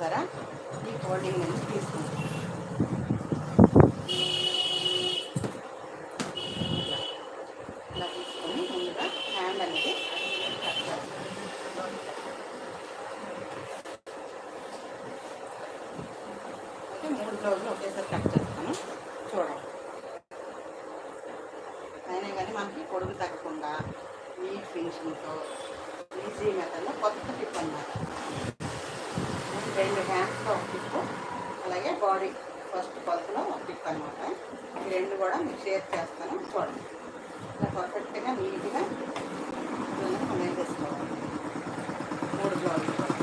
చూడండి ఎడ్జెస్ ఉన్నాయి చూసారా ఈ ఫోల్డింగ్ నుంచి తీసుకుంటాం ఇలా. ఇలా తీసుకొని ముందుగా హ్యాండ్ అనేది కట్ చేయాలి. అయితే మూడు బ్లౌజులు ఒకేసారి కట్ చేస్తాను చూడండి అయినా కానీ మనకి పొడుగు తగ్గకుండా నీట్ ఫినిషింగ్తో ఈజీ మెథడ్లో కొత్త టిప్ అన్నమాట రెండు హ్యాండ్స్తో ఒక టిప్పు అలాగే బాడీ ఫస్ట్ పల్స్లో ఒక టిప్ అనమాట ఈ రెండు కూడా మీకు షేర్ చేస్తాను చూడండి. ఇలా పర్ఫెక్ట్గా నీట్గా మనం చేసుకోవాలి మూడు బ్లౌజులు కూడా.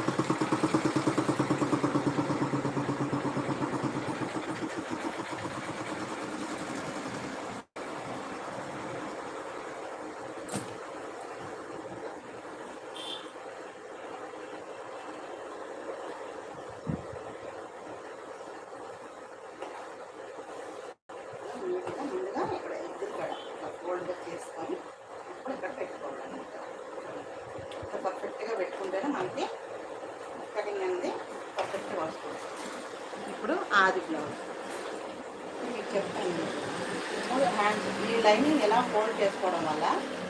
నీట్గా ముందుగా ఇక్కడ ఎగ్గులు కూడా ఇట్లా ఫోల్డ్గా చేసుకొని ఇప్పుడు ఇక్కడ పెట్టుకోవాలి ఇక్కడ పర్ఫెక్ట్గా పెట్టుకుంటేనే మనకి కటింగ్ అనేది పర్ఫెక్ట్గా వస్తుంది ఇప్పుడు ఆది బ్లౌజ్ మీకు చెప్తాను మూడు హ్యాండ్స్ ఈ లైనింగ్ ఎలా ఫోల్డ్ చేసుకోవడం వల్ల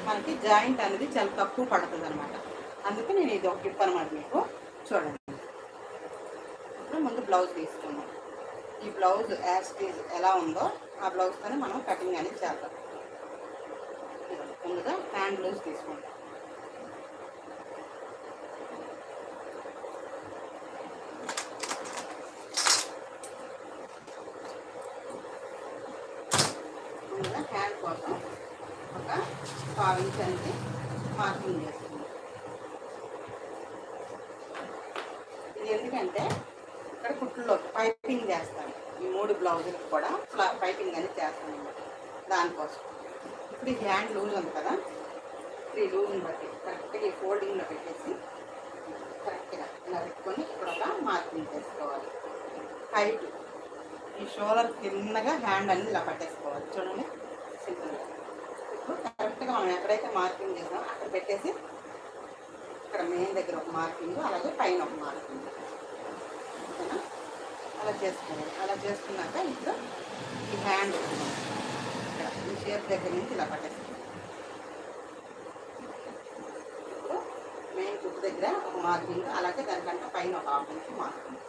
మనకి జాయింట్ అనేది చాలా తక్కువ పడుతుంది అనమాట అందుకే నేను ఇది ఒక ఇప్పనమాట అనమాట మీకు. చూడండి. ఇప్పుడు ముందు బ్లౌజ్ తీసుకున్నాం ఈ బ్లౌజ్ యాజ్ ఎలా ఉందో ఆ బ్లౌజ్తోనే మనం కటింగ్ అనేది చేద్దాం. ముందుగా హ్యాండ్ బ్లౌజ్ తీసుకుంటాం ముందుగా హ్యాండ్ కోసం ఒక పావు ఇంచ్ అనేది మార్కింగ్ చేస్తుంది ఇది ఎందుకంటే ఇక్కడ కుట్లలో పైపింగ్ చేస్తాను ఈ మూడు బ్లౌజులకు కూడా ఫ్లా పైపింగ్ అనేది చేస్తాను అన్నమాట దానికోసం ఇప్పుడు ఈ హ్యాండ్ లూజ్ ఉంది కదా ఇప్పుడు ఈ లూజ్ని బట్టి కరెక్ట్గా ఈ ఫోల్డింగ్లో పెట్టేసి కరెక్ట్గా ఇలా పెట్టుకొని ఇక్కడ ఒక మార్కింగ్ చేసుకోవాలి. హైట్ ఈ షోలర్ కిందగా హ్యాండ్ అన్ని ఇలా పట్టేసుకోవాలి. చూడండి. సింపుల్గా ఇప్పుడు కరెక్ట్గా మనం ఎక్కడైతే మార్కింగ్ చేసామో అక్కడ పెట్టేసి ఇక్కడ మెయిన్ దగ్గర ఒక మార్కింగ్ అలాగే పైన ఒక మార్కింగ్ ఓకేనా? అలా చేసుకోవాలి. అలా చేసుకున్నాక ఇప్పుడు ఈ హ్యాండ్ ఇక్కడ ఈ షేప్ దగ్గర నుంచి ఇలా పట్టేసుకోవాలి ఇప్పుడు మెయిన్ ఒక మార్కింగ్ అలాగే దానికంటే పైన ఒక హాఫ్ ఇంచ్ మార్కింగ్.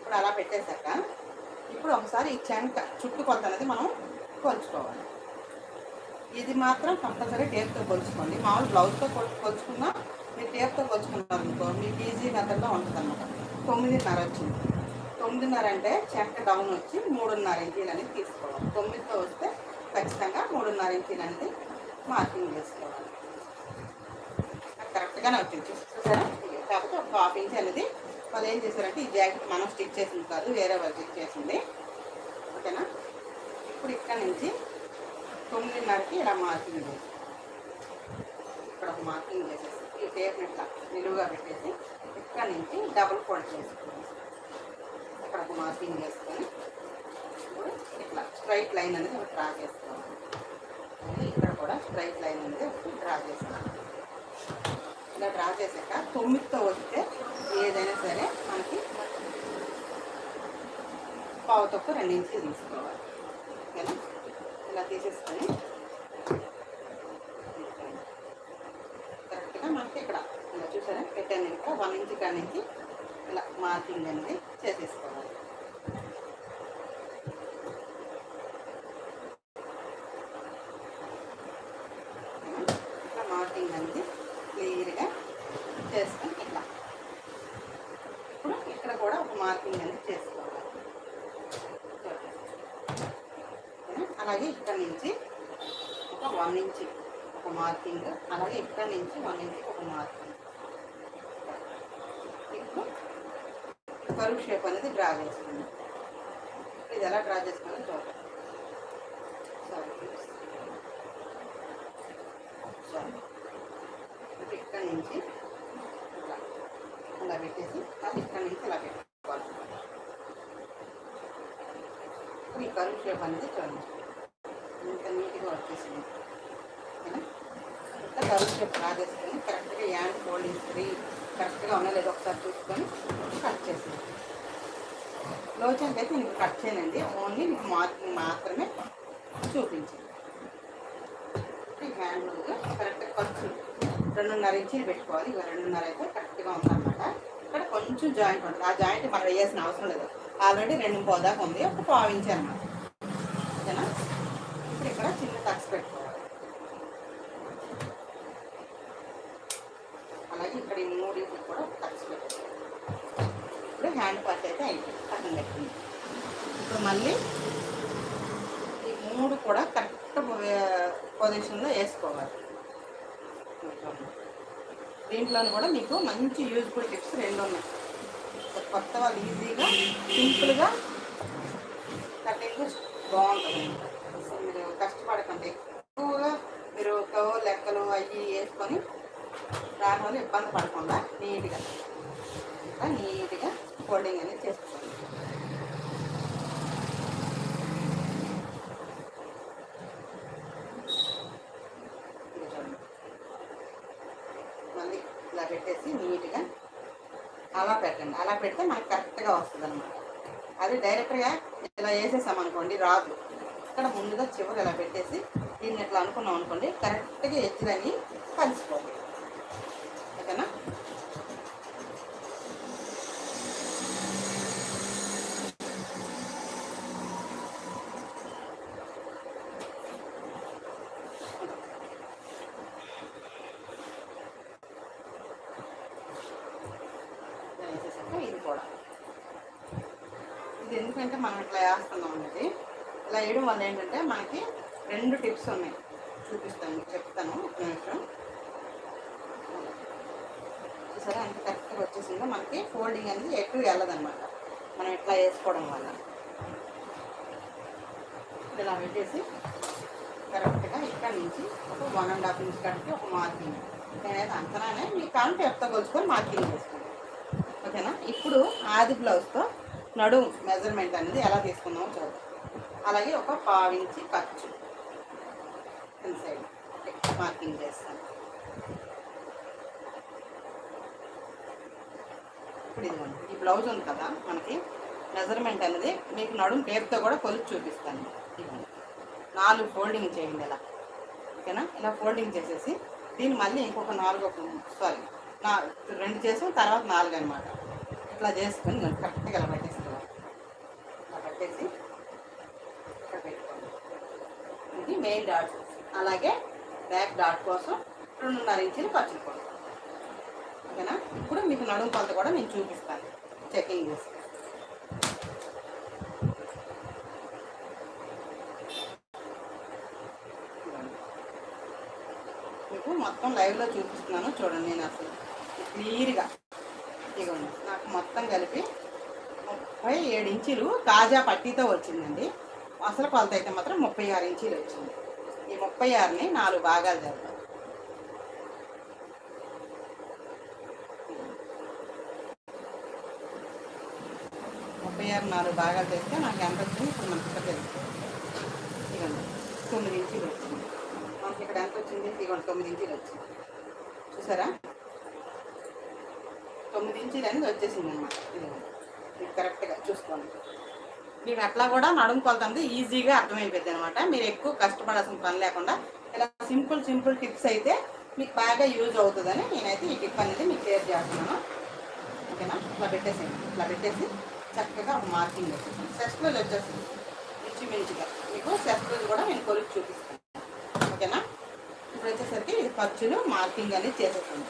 ఇప్పుడు అలా పెట్టేశాక ఇప్పుడు ఒకసారి ఈ చెంక చుట్టుకొలత అనేది మనం కొలుచుకోవాలి. ఇది మాత్రం కంపల్సరీ టేప్తో కొలుచుకోండి. మామూలు బ్లౌజ్తో కొలుచుకున్నా మీరు టేప్తో కొలుచుకున్నారు అనుకో మీకు ఈజీ మెథడ్లో ఉంటుంది అనమాట తొమ్మిదిన్నర వచ్చింది. తొమ్మిదిన్నర అంటే చెంక డౌన్ వచ్చి మూడున్నర ఇంచీలు అనేది తీసుకోవాలి. తొమ్మిదితో వస్తే ఖచ్చితంగా మూడున్నర ఇంచీలు అనేది మార్కింగ్ చేసుకోవాలి. కరెక్ట్గానే వచ్చింది. చూసారా? కాకపోతే ఒక హాఫ్ ఇంచ్ అనేది వాళ్ళు ఏం చేశారంటే ఈ జాకెట్ మనం స్టిచ్ చేసింది కాదు వేరే వాళ్ళు స్టిచ్ చేసింది. ఓకేనా? ఇప్పుడు ఇక్కడ నుంచి తొమ్మిదిన్నరకి ఇలా మార్కింగ్ చేసి ఇక్కడ ఒక మార్కింగ్ చేసేసి ఈ టేప్ని ఇట్లా నిలువుగా పెట్టేసి ఇక్కడ నుంచి డబుల్ ఫోల్డ్ చేసుకోండి ఇక్కడ ఒక మార్కింగ్ చేసుకొని ఇప్పుడు ఇట్లా స్ట్రైట్ లైన్ అనేది ఒక డ్రా చేసుకోవాలి. ఇక్కడ కూడా స్ట్రైట్ లైన్ అనేది డ్రా చేసుకోవాలి. ఇలా డ్రా చేశాక తొమ్మిదితో వస్తే ఏదైనా సరే మనకి పావు తక్కువ రెండు ఇంచులు తీసుకోవాలి. ఓకేనా? ఇలా తీసేసుకొని కరెక్ట్గా మనకి ఇక్కడ ఇలా చూసారా? పెట్టాను ఇక్కడ వన్ ఇంచ్ కానీ ఇలా మార్కింగ్ అనేది చేసేసుకోవాలి ఓకేనా? ఇట్లా మార్కింగ్ అనేది క్లియర్గా చేసుకొని ఇట్లా ఇప్పుడు ఇక్కడ కూడా ఒక మార్కింగ్ అనేది చేసుకోవాలి ఓకేనా? అలాగే ఇక్కడ నుంచి ఒక వన్ ఇంచ్ ఒక మార్కింగ్ అలాగే ఇక్కడ నుంచి వన్ ఇంచ్ ఒక మార్కింగ్ ఇప్పుడు కరువు షేప్ అనేది డ్రా చేసుకున్నాం ఇది ఎలా డ్రా చేసుకుని చూడండి సారీ సారీ ఇక్కడ నుంచి ఇలా పెట్టేసి అది ఇక్కడ నుంచి ఇలా పెట్టుకోవాలి. ఈ కరువు షేప్ అనేది చూడండి ఇంత నీట్గా వచ్చేసింది ఇంత కరువు షేప్ డ్రా చేసుకొని కరెక్ట్గా యాండ్ ఫోల్డింగ్ ఫ్రీ కరెక్ట్గా ఉన్నా లేదో ఒకసారి చూసుకొని కట్ చేసింది లో అయితే నేను కట్ చేయనండి. ఓన్లీ మీకు మార్కింగ్ మాత్రమే చూపించండి ఈ హ్యాండ్ కరెక్ట్ ఖర్చు రెండున్నర ఇంచీలు పెట్టుకోవాలి. ఇక రెండున్నర అయితే కరెక్ట్గా ఉందన్నమాట. ఇక్కడ కొంచెం జాయింట్ ఉంటుంది. ఆ జాయింట్ మనం వేయాల్సిన అవసరం లేదు. ఆల్రెడీ రెండు పోదాకా ఉంది. ఒక పావించి అనమాట ఓకేనా ఇప్పుడు ఇక్కడ చిన్న టక్స్ పెట్టుకోవాలి అలాగే ఇక్కడ ఈ మూడింటికి కూడా టక్స్ పెట్టుకోవాలి ఇప్పుడు హ్యాండ్ పార్ట్ అయితే అయిపోయింది పక్కన పెట్టింది ఇప్పుడు మళ్ళీ ఈ మూడు కూడా కరెక్ట్ పొజిషన్లో వేసుకోవాలి దీంట్లో కూడా మీకు మంచి యూజ్ఫుల్ టిప్స్ రెండు ఉన్నాయి కొత్త వాళ్ళు ఈజీగా సింపుల్గా కటింగ్ బాగుంటుంది. అసలు మీరు కష్టపడకండి. ఎక్కువగా మీరు కవో లెక్కలు అవి వేసుకొని దాని ఇబ్బంది పడకుండా నీట్గా నీట్గా ఫోల్డింగ్ అనేది చేసుకోండి ఇది చూడండి. మళ్ళీ ఇలా పెట్టేసి నీట్గా అలా పెట్టండి అలా పెడితే మనకు కరెక్ట్గా వస్తుంది అనమాట అది డైరెక్ట్గా ఇలా వేసేసాం అనుకోండి రాదు. ఇక్కడ ముందుగా చివరి ఇలా పెట్టేసి దీన్ని ఇట్లా అనుకున్నాం అనుకోండి కరెక్ట్గా ఎత్తులని కలిసిపోతుంది ఓకేనా ఇలా వేసేసాక ఇది కూడా అంటే మనం ఇట్లా వేస్తున్నాం అనేది. ఇలా వేయడం వల్ల ఏంటంటే మనకి రెండు టిప్స్ ఉన్నాయి. చూపిస్తాను చెప్తాను ఒక నిమిషం. సరే అంత కరెక్ట్గా వచ్చేసిందో. మనకి ఫోల్డింగ్ అనేది ఎటు వెళ్ళదనమాట మనం ఇట్లా వేసుకోవడం వల్ల. ఇలా పెట్టేసి కరెక్ట్గా ఇక్కడ నుంచి ఒక వన్ అండ్ హాఫ్ ఇంచ్ కట్టి ఒక మార్కింగ్. నేనైతే అంతనానే మీ కాంటే ఎత్త కొలుచుకొని మార్కింగ్ చేసుకోండి ఓకేనా? ఇప్పుడు ఆది బ్లౌజ్తో నడుము మెజర్మెంట్ అనేది ఎలా తీసుకుందామో చూద్దాం. అలాగే ఒక పావించి ఖర్చు. సైడ్ మార్కింగ్ చేస్తాను. ఇప్పుడు ఇదిగోండి ఈ బ్లౌజ్ ఉంది కదా మనకి మెజర్మెంట్ అనేది మీకు నడుము టేప్తో కూడా కొలిచి చూపిస్తాను. ఇదిగోండి నాలుగు ఫోల్డింగ్ చేయండి ఇలా. ఓకేనా? ఇలా ఫోల్డింగ్ చేసేసి దీన్ని మళ్ళీ ఇంకొక నాలుగు సారీ నా రెండు చేసాం తర్వాత నాలుగు అనమాట ఇట్లా చేసుకొని కరెక్ట్గా ఇలా పెట్టేసి ఇక్కడ పెట్టుకోండి ఇది మెయిన్ డాట్ అలాగే బ్యాక్ డాట్ కోసం రెండున్నర ఇంచులు ఖర్చులు కొడతాను ఓకేనా? ఇప్పుడు మీకు నడుము కొలత కూడా నేను చూపిస్తాను. చెకింగ్ చేసి. మీకు మొత్తం లైవ్లో చూపిస్తున్నాను. చూడండి నేను అసలు క్లియర్గా. ఇదిగోండి నాకు మొత్తం కలిపి ముప్పై ఏడు ఇంచులు తాజా పట్టీతో వచ్చిందండి. అసలు కొలత అయితే మాత్రం ముప్పై ఆరు ఇంచీలు వచ్చింది. ఈ ముప్పై ఆరుని నాలుగు భాగాలు జరుగుతాం ముప్పై ఆరు నాలుగు భాగాలు చేస్తే నాకు ఎంత వచ్చింది? ఇప్పుడు మనకి ఇక్కడ తెలుస్తుంది. ఇదిగోండి తొమ్మిది ఇంచీలు వచ్చింది. మనకి ఇక్కడ ఎంత వచ్చింది? ఇదిగోండి తొమ్మిది ఇంచీలు వచ్చింది. చూసారా? తొమ్మిది ఇంచీలు అనేది వచ్చేసింది అనమాట ఇదిగోండి ఇది కరెక్ట్గా చూసుకోండి. మీకు అట్లా కూడా నడుము కొలత ఈజీగా అర్థమైపోద్ది అనమాట. మీరు ఎక్కువ కష్టపడాల్సిన పని లేకుండా ఇలా సింపుల్ సింపుల్ టిప్స్ అయితే మీకు బాగా యూజ్ అవుతుందని నేనైతే ఈ టిప్ అనేది మీకు షేర్ చేస్తున్నాను. ఓకేనా? ఇట్లా పెట్టేసేయండి. ఇట్లా పెట్టేసి చక్కగా ఒక మార్కింగ్ వచ్చేసింది సెస్ట్లో వచ్చేసింది మించిమించిగా మీకు సెస్ట్లో కూడా నేను కొలిచి చూపిస్తాను. ఓకేనా? ఇప్పుడు వచ్చేసరికి ఇది ఖర్చులు మార్కింగ్ అనేది చేసేస్తుంది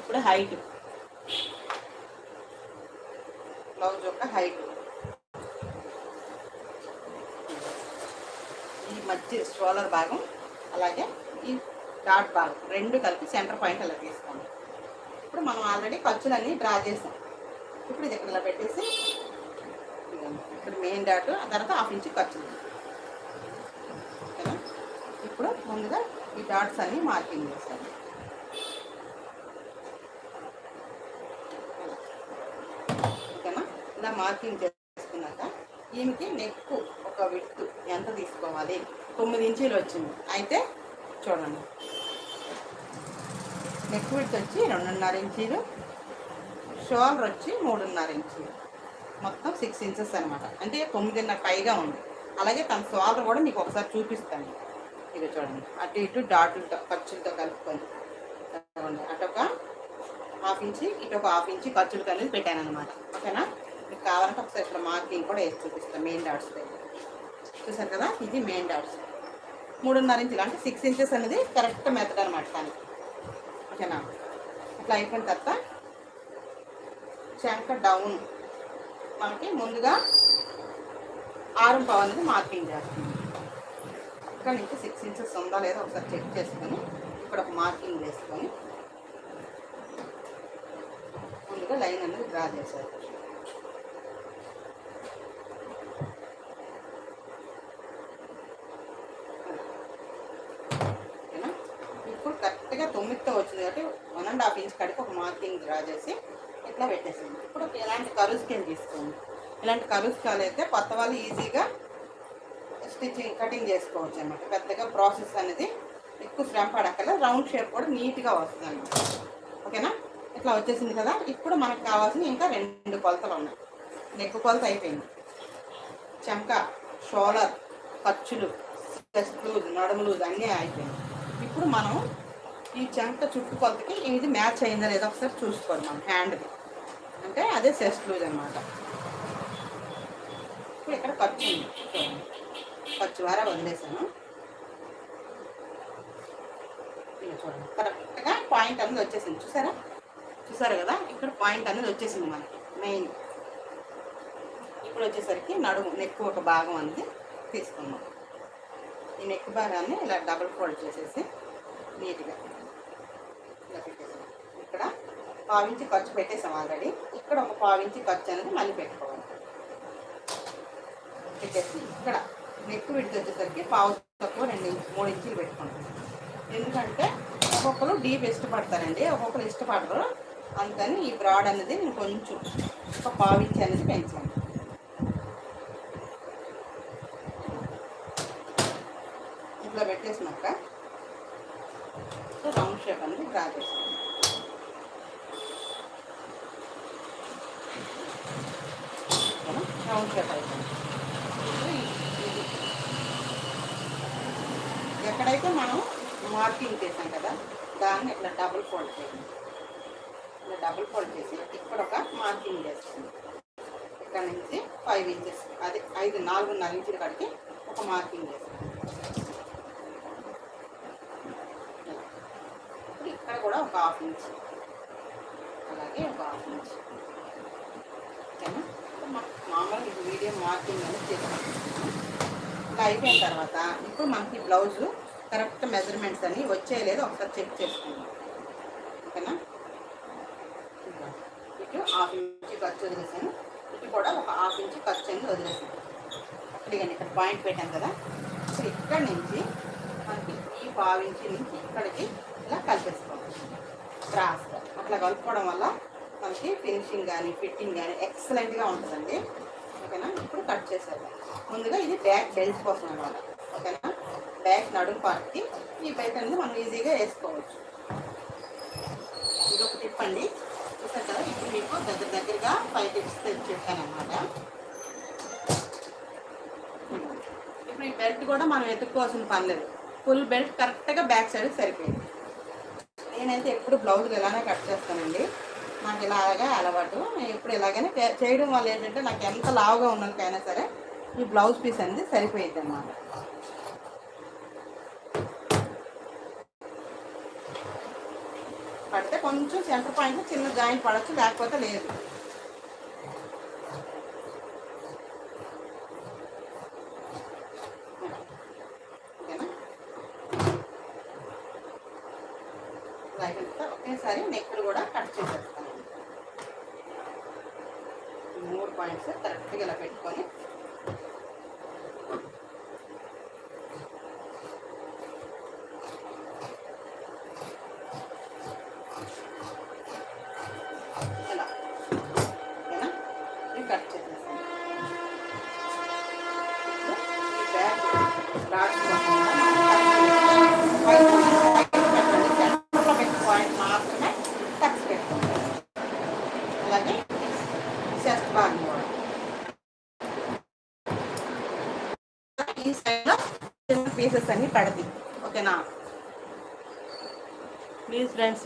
ఇప్పుడు హైట్. బ్లౌజ్ యొక్క హైట్. మధ్య స్ట్రోలర్ భాగం అలాగే ఈ డాట్ భాగం రెండు కలిపి సెంటర్ పాయింట్ అలా తీసుకోండి. ఇప్పుడు మనం ఆల్రెడీ ఖర్చులన్నీ డ్రా చేసాం. ఇప్పుడు ఇది ఇక్కడ ఇలా పెట్టేసి ఇక్కడ మెయిన్ డాట్ ఆ తర్వాత హాఫ్ ఇంచ్ ఖర్చులు. ఇప్పుడు ముందుగా ఈ డాట్స్ అన్ని మార్కింగ్ చేస్తాను ఓకేనా? ఇలా మార్కింగ్ చేసుకున్నాక ఈమెకి నెక్ ఒక విత్తు ఎంత తీసుకోవాలి? తొమ్మిది ఇంచీలు వచ్చింది. అయితే చూడండి. నెక్ విడ్త్ వచ్చి రెండున్నర ఇంచీలు షోల్డర్ వచ్చి మూడున్నర ఇంచీలు. మొత్తం సిక్స్ ఇంచెస్ అనమాట అంటే తొమ్మిదిన్నర పైగా ఉంది. అలాగే తన షోల్డర్ కూడా మీకు ఒకసారి చూపిస్తాను. ఇది చూడండి. అటు ఇటు డాటులతో ఖర్చులతో కలుపుకొని. చూడండి అటు ఒక హాఫ్ ఇంచి ఇటు ఒక హాఫ్ ఇంచి ఖర్చులు కలిపి పెట్టాను అనమాట ఓకేనా? మీకు కావాలంటే ఒకసారి ఇక్కడ మార్కింగ్ కూడా వేసి చూపిస్తాను. మెయిన్ డాట్స్ దగ్గర. చూసారు కదా? ఇది మెయిన్ డాట్స్ మూడున్నర ఇంచులు అంటే సిక్స్ ఇంచెస్ అనేది కరెక్ట్ మెథడ్ అనమాట దానికి. ఓకేనా? ఇట్లా అయిపోయిన తర్వాత చెంక డౌన్ మనకి ముందుగా ఆరు పావు అనేది మార్కింగ్ చేస్తుంది ఇక్కడ నుంచి సిక్స్ ఇంచెస్ ఉందా లేదా ఒకసారి చెక్ చేసుకొని ఇక్కడ ఒక మార్కింగ్ వేసుకొని ముందుగా లైన్ అనేది డ్రా చేశారు ఓకేనా ఇప్పుడు కరెక్ట్గా తొమ్మిదితో వచ్చింది కాబట్టి వన్ అండ్ హాఫ్ ఇంచ్ కడికి ఒక మార్కింగ్ డ్రా చేసి ఇట్లా పెట్టేసింది ఇప్పుడు ఇలాంటి కరువు తీసుకోండి ఇలాంటి కరువు స్కేల్ అయితే కొత్త వాళ్ళు ఈజీగా స్టిచ్చింగ్ కటింగ్ చేసుకోవచ్చు అనమాట పెద్దగా ప్రాసెస్ అనేది ఎక్కువ శ్రమ పడక్కల రౌండ్ షేప్ కూడా నీట్గా వస్తుంది అనమాట ఓకేనా? ఇట్లా వచ్చేసింది కదా. ఇప్పుడు మనకు కావాల్సిన ఇంకా రెండు కొలతలు ఉన్నాయి. నెక్కు కొలత అయిపోయింది. చెంక షోలర్ ఖర్చులు చెస్ట్ లూజ్ నడుము లూజ్ అన్నీ అయిపోయింది ఇప్పుడు మనం ఈ చెంక చుట్టుకొలతకి ఇది మ్యాచ్ అయిందా లేదా ఒకసారి చూసుకోండి మనం హ్యాండ్ది. అంటే అదే చెస్ట్ లూజ్ అనమాట ఇప్పుడు ఇక్కడ ఖర్చు ఉంది. ఖర్చు వారా వదిలేసాను. చూడండి. కరెక్ట్గా పాయింట్ అనేది వచ్చేసింది. చూసారా? చూసారు కదా? ఇక్కడ పాయింట్ అనేది వచ్చేసింది మనకి మెయిన్. ఇప్పుడు వచ్చేసరికి నడుము నెక్ ఒక భాగం అనేది తీసుకున్నాం. ఈ నెక్ భాగాన్ని ఇలా డబుల్ ఫోల్డ్ చేసేసి నీట్గా. ఇలా పెట్టేసాం ఇక్కడ పావించి ఖర్చు పెట్టేసాం ఆల్రెడీ ఇక్కడ ఒక పావించి ఖర్చు అనేది మళ్ళీ పెట్టుకోవాలి. పెట్టేసి ఇక్కడ నెక్ విడిచి వచ్చేసరికి పావు తక్కువ రెండు ఇంచు మూడు ఇంచులు పెట్టుకుంటాం. ఎందుకంటే ఒక్కొక్కరు డీప్ ఇష్టపడతారండి ఒక్కొక్కరు ఇష్టపడరు. అందుకని ఈ బ్రాడ్ అనేది నేను కొంచెం ఒక పావు అనేది పెంచాను. ఇట్లా పెట్టేసినాక రౌండ్ షేప్ అయిపోయింది ఇది ఎక్కడైతే మనం మార్కింగ్ చేసాం కదా దాన్ని ఇట్లా డబుల్ ఫోల్డ్ చేయండి. ఇలా డబుల్ ఫోల్డ్ చేసి ఇక్కడ ఒక మార్కింగ్ చేస్తుంది ఇక్కడ నుంచి ఫైవ్ ఇంచెస్ అది ఐదు నాలుగున్నర ఇంచుల కాడికి ఒక మార్కింగ్ చేస్తుంది ఇప్పుడు ఇక్కడ కూడా ఒక హాఫ్ ఇంచ్. అలాగే ఒక హాఫ్ ఇంచ్. ఓకేనా? ఇప్పుడు మామూలుగా ఇది మీడియం మార్కింగ్ అనేది చేస్తాం ఇలా అయిపోయిన తర్వాత ఇప్పుడు మనకి బ్లౌజు కరెక్ట్ మెజర్మెంట్స్ అని వచ్చే లేదో ఒకసారి చెక్ చేసుకుందాం. ఓకేనా? ఇటు హాఫ్ ఇంచ్ ఖర్చు వదిలేసాను. ఇటు కూడా ఒక హాఫ్ ఇంచ్ ఖర్చు అనేది వదిలేసాను. ఇదిగండి ఇక్కడ పాయింట్ పెట్టాను కదా. ఇప్పుడు ఇక్కడ నుంచి మనకి ఈ పావు నుంచి ఇక్కడికి ఇలా కలిపేసుకోవాలి. క్రాస్గా అట్లా కలుపుకోవడం వల్ల మనకి ఫినిషింగ్ కానీ ఫిట్టింగ్ కానీ ఎక్సలెంట్గా ఉంటుందండి. ఓకేనా? ఇప్పుడు కట్ చేసేద్దాం. ముందుగా ఇది బ్యాక్ బెల్ట్ కోసం అనమాట ఓకేనా? బ్యాక్ నడుము పార్ట్కి ఈ బెల్ట్ అనేది మనం ఈజీగా వేసుకోవచ్చు. ఇది ఒక టిప్ అండి. చూసారు కదా? ఇప్పుడు మీకు దగ్గర దగ్గరగా ఫైవ్ టిప్స్ చెప్పాను అనమాట ఇప్పుడు ఈ బెల్ట్ కూడా మనం ఎత్తుక్కోవాల్సిన పని లేదు. ఫుల్ బెల్ట్ కరెక్ట్గా బ్యాక్ సైడ్ సరిపోయింది. నేనైతే ఎప్పుడు బ్లౌజులు ఇలానే కట్ చేస్తానండి. నాకు ఇలాగా అలవాటు. నేను ఎప్పుడు ఇలాగనే చేయడం వల్ల ఏంటంటే నాకు ఎంత లావుగా ఉన్నందుకైనా సరే ఈ బ్లౌజ్ పీస్ అనేది సరిపోయింది అన్నమాట పడితే కొంచెం సెంటర్ పాయింట్ చిన్న జాయింట్ పడవచ్చు లేకపోతే లేదు ఓకేనా లైన్తో ఒకేసారి నెక్కులు కూడా కట్ చేసేస్తాను ఈ మూడు పాయింట్స్ కరెక్ట్గా ఇలా పెట్టుకొని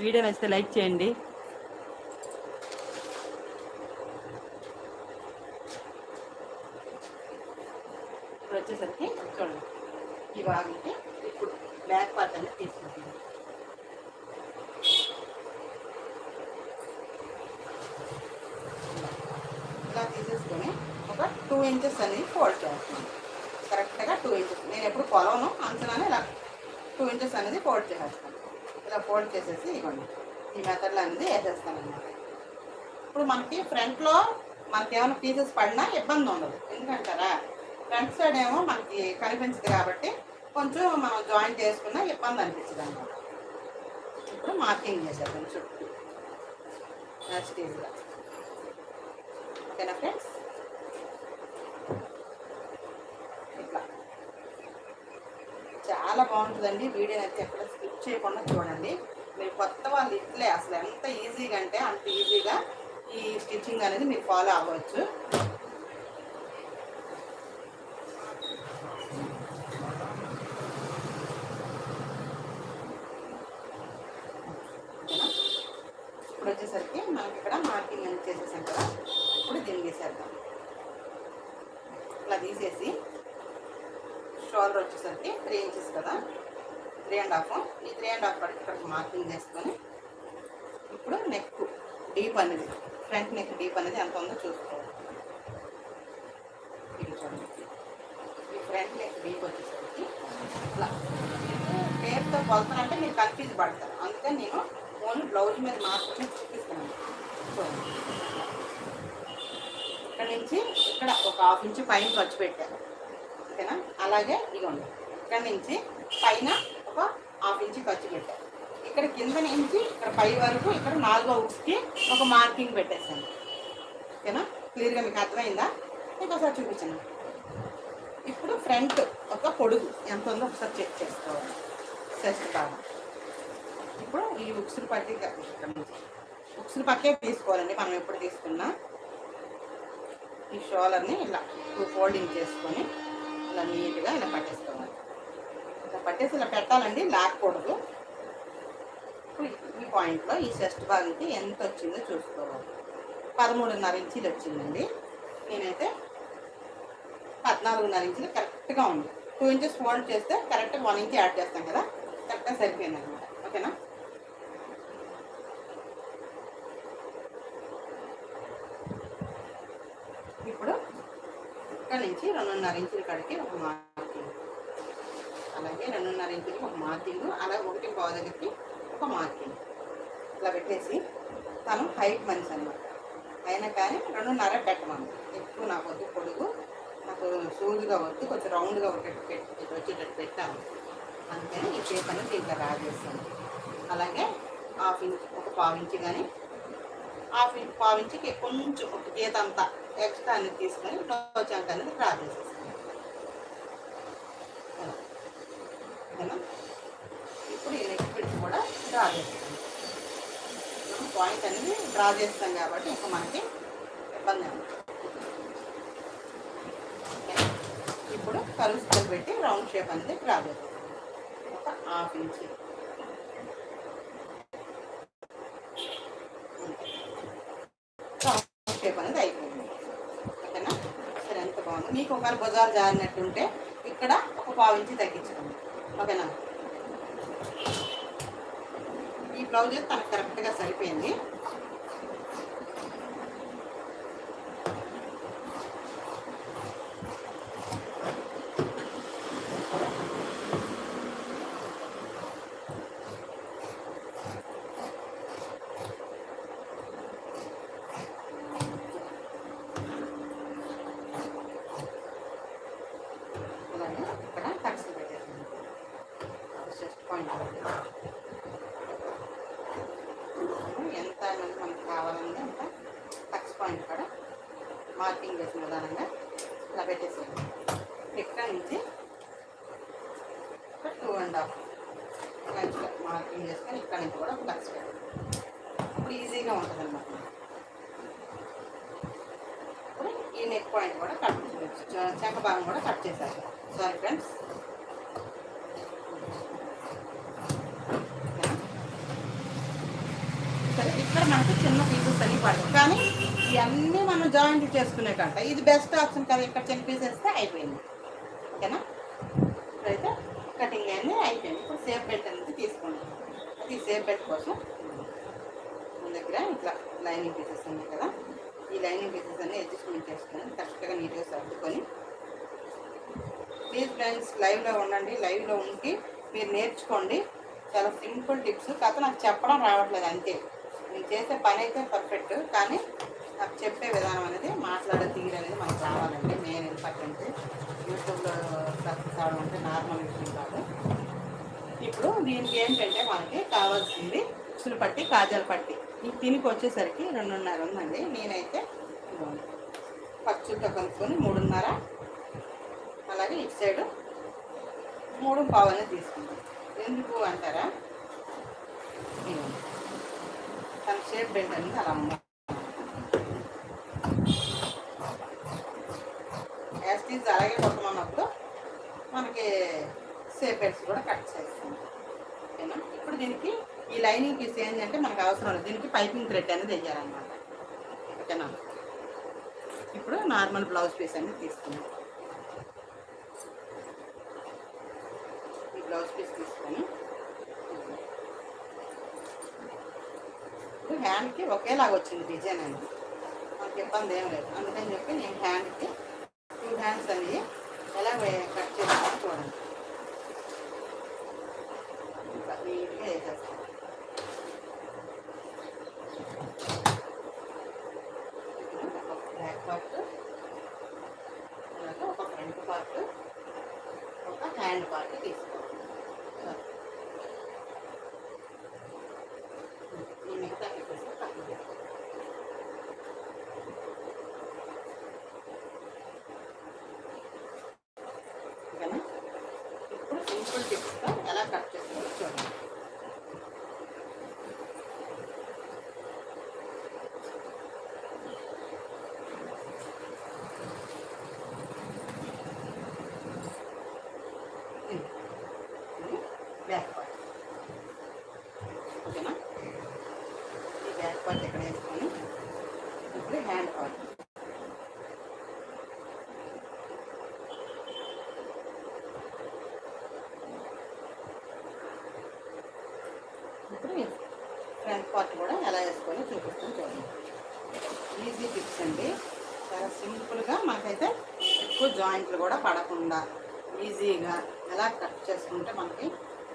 ఫ్రెండ్స్ వీడియో నచ్చితే లైక్ చేయండి. ఇప్పుడు వచ్చేసరికి చూడండి. ఈ బాగుంటే ఇప్పుడు బ్యాక్ పార్ట్ అనేది తీసుకుంటుంది ఇలా తీసేసుకొని ఒక టూ ఇంచెస్ అనేది ఫోల్డ్ చేస్తాను. కరెక్ట్గా టూ ఇంచెస్ నేను ఎప్పుడు కొలవను అంచనానే ఇలా టూ ఇంచెస్ అనేది ఫోల్డ్ చేసేస్తాను ఫోల్డ్ చేసేసి ఇవ్వండి. ఈ మెథడ్లో అనేది వేసేస్తాను ఇప్పుడు మనకి ఫ్రంట్లో మనకి ఏమైనా పీసెస్ పడినా ఇబ్బంది ఉండదు. ఎందుకంటారా? ఫ్రంట్ సైడ్ ఏమో మనకి కనిపించదు కాబట్టి కొంచెం మనం జాయింట్ చేసుకున్నా ఇబ్బంది అనిపించదు అనమాట ఇప్పుడు మార్కింగ్ చేసేద్దాం చుట్టూ. యాస్టీజ్గా ఓకేనా ఫ్రెండ్స్ ఇట్లా చాలా బాగుంటుందండి. వీడియో అయితే ఎక్కడ స్కిప్ చేయకుండా చూడండి. మీరు కొత్త వాళ్ళు ఇట్లే అసలు ఎంత ఈజీగా అంటే అంత ఈజీగా ఈ స్టిచ్చింగ్ అనేది మీరు ఫాలో అవ్వచ్చు ఓకేనా? ఇప్పుడు వచ్చేసరికి మనకి ఇక్కడ మార్కింగ్ అనేది చేసేసాం కదా ఇప్పుడు దీన్ని తీసేద్దాం ఇలా తీసేసి షోల్డర్ వచ్చేసరికి త్రీ ఇంచెస్ కదా. త్రీ అండ్ హాఫ్ ఈ త్రీ అండ్ హాఫ్ పడికి ఇక్కడ మార్కింగ్ చేసుకొని ఇప్పుడు నెక్ డీప్ అనేది ఫ్రంట్ నెక్ డీప్ అనేది ఎంత ఉందో చూసుకోవాలి. ఈ ఫ్రంట్ నెక్ డీప్ వచ్చేసరికి ఇట్లా టేప్తో కొలుతానంటే మీరు కన్ఫ్యూజ్ పడతారు. అందుకని నేను ఓన్లీ బ్లౌజ్ మీద మాత్రమే చూపిస్తాను. చూడండి. ఇక్కడ నుంచి ఇక్కడ ఒక హాఫ్ ఇంచు పైన ఖర్చు పెట్టాను. ఓకేనా? అలాగే ఇదిగోండి. ఇక్కడ నుంచి పైన ఒక హాఫ్ ఇంచ్ ఖర్చు పెట్టాను ఇక్కడ కింద నుంచి ఇక్కడ పై వరకు ఇక్కడ నాలుగో ఉక్స్కి ఒక మార్కింగ్ పెట్టేసాను ఓకేనా? క్లియర్గా మీకు అర్థమైందా? ఇంకోసారి చూపించాను? ఇప్పుడు ఫ్రంట్ ఒక పొడుగు ఎంత ఉందో ఒకసారి చెక్ చేసుకోవాలి. చెస్ట్ ఇప్పుడు ఈ ఉక్స్లు పట్టి ఉక్స్లు పక్కే తీసుకోవాలండి. మనం ఎప్పుడు తీసుకున్నా ఈ షోలర్ని ఇలా టూ ఫోల్డింగ్ చేసుకొని ఇలా నీట్గా ఇలా పట్టేసుకోవాలి. ఇలా పట్టేసి ఇలా పెట్టాలండి లాక్కూడదు. ఈ పాయింట్లో ఈ చెస్ట్ భాగంకి ఎంత వచ్చిందో చూసుకోవాలి. పదమూడున్నర ఇంచీలు వచ్చిందండి. నేనైతే పద్నాలుగున్నర ఇంచులు కరెక్ట్గా ఉంది. టూ ఇంచెస్ ఫోల్డ్ చేస్తే కరెక్ట్గా వన్ ఇంచ్ యాడ్ చేస్తాం కదా కరెక్ట్గా సరిపోయింది అనమాట ఓకేనా? ఇక్కడ నుంచి రెండున్నర ఇంచుల కాడికి ఒక మార్కింగ్. అలాగే రెండున్నర ఇంచులకి ఒక మార్కింగ్ అలాగే ఒకటి పావు దగ్గరికి ఒక మార్కింగ్. ఇట్లా పెట్టేసి తను హైట్ మనిషి అనమాట అయినా కానీ రెండున్నర పెట్టమను. ఎక్కువ నాకు వద్దు పొడుగు నాకు సూదుగా వద్దు కొంచెం రౌండ్గా ఒకటి పెట్టి వచ్చేటట్టు పెట్టాను. అందుకని ఈ షేప్ అనేది ఇంకా రాజేస్తాను అలాగే హాఫ్ ఇంచ్ ఒక పావు ఇంచ్ కానీ హాఫ్ ఇంచ్ పావు ఇంచుకి కొంచెం ఒక గీత అంతా ఎక్స్ట్రా అనేది తీసుకొని టోచంక అనేది డ్రా చేసేస్తాను ఇప్పుడు ఈ నెక్ పెట్టి కూడా డ్రా చేస్తాను పాయింట్ అనేది డ్రా చేస్తాం కాబట్టి ఇంకా మనకి ఇబ్బంది ఇప్పుడు కలుసుకొని పెట్టి రౌండ్ షేప్ అనేది డ్రా చేస్తాం. ఒక హాఫ్ ఇంచ్ రౌండ్ షేప్ అనేది అయిపోయింది ఓకేనా సరే ఎంత బాగుంది మీకు ఒకవేళ బజార్ జారినట్టుంటే ఇక్కడ ఒక పావు ఇంచి తగ్గించుకోండి. ఓకేనా? ఈ బ్లౌజ్ తనకు కరెక్ట్గా సరిపోయింది. మార్కింగ్ చేసిన విధానంగా ఇలా పెట్టేసాను ఇక్కడ నుంచి ఒక టూ అండ్ హాఫ్ మంచిగా మార్కింగ్ చేసుకొని ఇక్కడ నుంచి కూడా ఫ్లక్స్ పెట్టాను ఇప్పుడు ఈజీగా ఉంటుంది అనమాట ఇప్పుడు ఈ నెక్ పాయింట్ కూడా కట్ చేసుకోవచ్చు చెక్క భాగం కూడా కట్ చేశారు సారీ ఫ్రెండ్స్ ఇక్కడ మనకు చిన్న పీసెస్ అన్నీ పడతాయి. కానీ ఇవన్నీ మనం జాయింట్ చేసుకునే కంట. ఇది బెస్ట్ ఆప్షన్ కదా ఇక్కడ చిన్న పీస్ అయిపోయింది. ఓకేనా? ఇప్పుడైతే కటింగ్ అన్నీ అయిపోయింది. ఇప్పుడు సేఫ్ బెల్ట్ అనేది తీసుకోండి. అది సేఫ్ బెల్ట్ కోసం మన దగ్గర ఇట్లా లైనింగ్ పీసెస్ ఉన్నాయి కదా. ఈ లైనింగ్ పీసెస్ అన్ని అడ్జస్ట్మెంట్ చేసుకొని కరెక్ట్గా నీట్గా సర్దుకొని ప్లీజ్ ఫ్రెండ్స్ లైవ్లో ఉండండి. లైవ్లో ఉండి మీరు నేర్చుకోండి. చాలా సింపుల్ టిప్స్ కథ నాకు చెప్పడం రావట్లేదు అంతే. నేను చేసే పని అయితే పర్ఫెక్ట్ కానీ నాకు చెప్పే విధానం అనేది మాట్లాడే తీరు అనేది మనకు రావాలండి మెయిన్ ఇంపార్టెంట్ యూట్యూబ్లో సక్సెస్ అవడం అంటే నార్మల్ విషయం కాదు. ఇప్పుడు దీనికి ఏంటంటే మనకి కావాల్సింది ఉసులు పట్టి కాజాల పట్టి. ఈ తినికి వచ్చేసరికి రెండున్నర ఉందండి. నేనైతే ఇదిగోండి కలుపుకొని మూడున్నర. అలాగే ఇటు సైడు మూడు పావు అనేది తీసుకుంటాం ఎందుకు అంటారా? తన షేప్ బెల్ట్ అనేది అలా ఉంది యాస్టీజ్ అలాగే కొట్టమన్నప్పుడు మనకి సేప్ కూడా కట్ చేస్తాం. ఓకేనా? ఇప్పుడు దీనికి ఈ లైనింగ్ పీస్ ఏంటంటే మనకు అవసరం లేదు. దీనికి పైపింగ్ థ్రెడ్ అనేది వేయాలన్నమాట. ఓకేనా? ఇప్పుడు నార్మల్ బ్లౌజ్ పీస్ అనేది తీసుకున్నాం ఈ బ్లౌజ్ పీస్ తీసుకొని ఇప్పుడు హ్యాండ్కి ఒకేలాగా వచ్చింది డిజైన్ అనేది. మనకి ఇబ్బంది ఏం లేదు. అందుకని చెప్పి నేను హ్యాండ్కి హ్యాండ్స్ అనేవి ఎలా వే- కట్ చేస్తాను చూడండి ఇంకా నీట్గా వేసేస్తాను ఒక బ్యాక్ పార్ట్ అలాగే ఒక ఫ్రంట్ పార్ట్ ఒక హ్యాండ్ పార్ట్ తీసుకోవాలి ఈ మిగతా పీసెస్ పక్కన పెట్టుకోవాలి. ఓకేనా ఇప్పుడు సింపుల్ టిప్స్తో ఎలా కట్ చేసుకోవాలో చూడండి ఇది. ఇది బ్యాక్ పార్ట్ ఓకేనా ఈ బ్యాక్ పార్ట్ ఎక్కడ వేసుకొని ఇప్పుడు హ్యాండ్ పార్ట్ ఇప్పుడు ఫ్రంట్ పార్ట్ కూడా ఎలా వేసుకొని చూపిస్తాను చూడండి. ఈజీ టిప్స్ అండి. చాలా సింపుల్గా మనకైతే ఎక్కువ జాయింట్లు కూడా పడకుండా ఈజీగా ఎలా కట్ చేసుకుంటే మనకి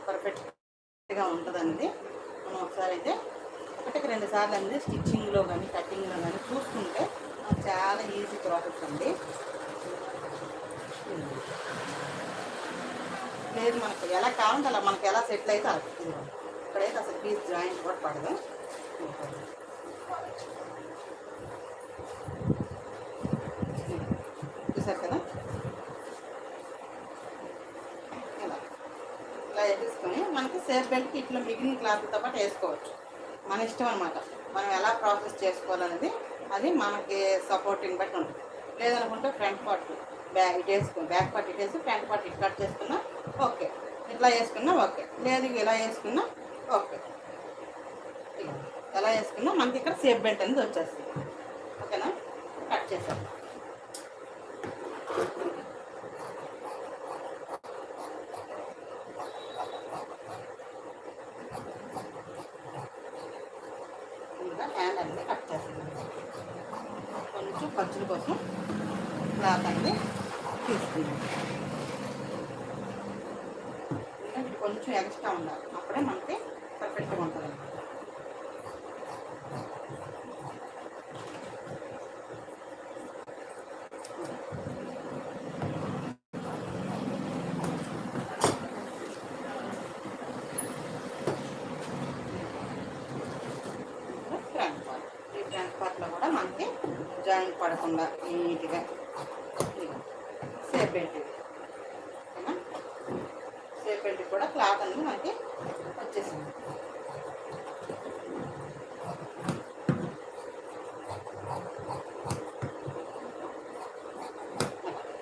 పర్ఫెక్ట్గా ఉంటుందండి. మనం ఒకసారి అయితే ఒకటికి రెండు సార్లు అనేది స్టిచ్చింగ్లో కానీ కటింగ్లో కానీ చూసుకుంటే మనకు చాలా ఈజీ ప్రాసెస్ అండి. లేదు మనకు ఎలా కావాలంటే అలా మనకి ఎలా సెటిల్ అయితే అలా. ఇక్కడైతే అసలు పీస్ జాయింట్ కూడా పడదు చూసారు కదా ఇలా ఇలా వేసేసుకొని మనకి సేఫ్ బెల్ట్కి ఇట్లా మిగిలిన క్లాత్తో పాటు వేసుకోవచ్చు. మన ఇష్టం అనమాట మనం ఎలా ప్రాసెస్ చేసుకోవాలనేది అది మనకి సపోర్టింగ్ బట్టి ఉంటుంది. లేదనుకుంటే ఫ్రంట్ పార్ట్ బ్యాగ్ ఇటు వేసుకుని బ్యాక్ పార్ట్ ఇటు వేసి ఫ్రంట్ పార్ట్ ఇటు కట్ చేసుకున్నా ఓకే ఇట్లా వేసుకున్నా ఓకే లేదు ఇలా వేసుకున్నా ఓకే. ఎలా వేసుకున్నా మనకి ఇక్కడ సేఫ్ బెల్ట్ అనేది వచ్చేస్తుంది. ఓకేనా? కట్ చేసాం ఇంకా హ్యాండ్ అనేది కట్ చేస్తున్నాం కొంచెం ఖర్చుల కోసం క్లాత్ అనేది తీసుకున్నాం ఇంకా కొంచెం ఎక్స్ట్రా ఉండాలి. అప్పుడే మనకి పర్ఫెక్ట్గా ఉంటుంది ఫ్రంట్ పార్ట్ ఈ ఫ్రంట్ పార్ట్లో కూడా మనకి జాయింట్ పడకుండా నీట్గా సేఫ్ బెల్ట్ ఇది. ఓకేనా సేఫ్ బెల్ట్ కూడా క్లాత్ అనేది మనకి వచ్చేసింది ఓకేనా?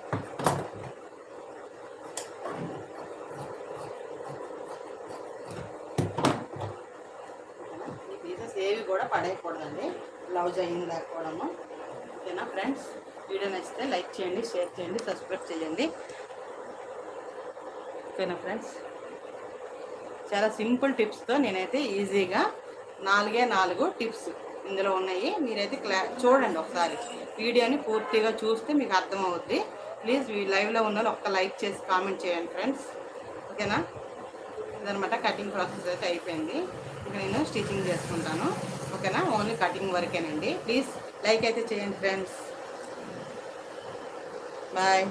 ఈ పీసెస్ ఏవి కూడా పడేయకూడదండి. బ్లౌజ్ అయిందా లేకపోవడము ఓకేనా ఫ్రెండ్స్? వీడియో నచ్చితే లైక్ చేయండి షేర్ చేయండి సబ్స్క్రైబ్ చేయండి. ఓకేనా ఫ్రెండ్స్? చాలా సింపుల్ టిప్స్తో నేనైతే ఈజీగా నాలుగే నాలుగు టిప్స్ ఇందులో ఉన్నాయి. మీరైతే క్లా చూడండి ఒకసారి. వీడియోని పూర్తిగా చూస్తే మీకు అర్థమవుద్ది. ప్లీజ్ లైవ్లో ఉన్న వాళ్ళు ఒక్క లైక్ చేసి కామెంట్ చేయండి ఫ్రెండ్స్. ఓకేనా? ఇదనమాట కటింగ్ ప్రాసెస్ అయితే అయిపోయింది. ఇక నేను స్టిచ్చింగ్ చేసుకుంటాను. ఓకేనా? ఓన్లీ కటింగ్ వరకేనండి. ప్లీజ్ లైక్ అయితే చేయండి ఫ్రెండ్స్. బాయ్.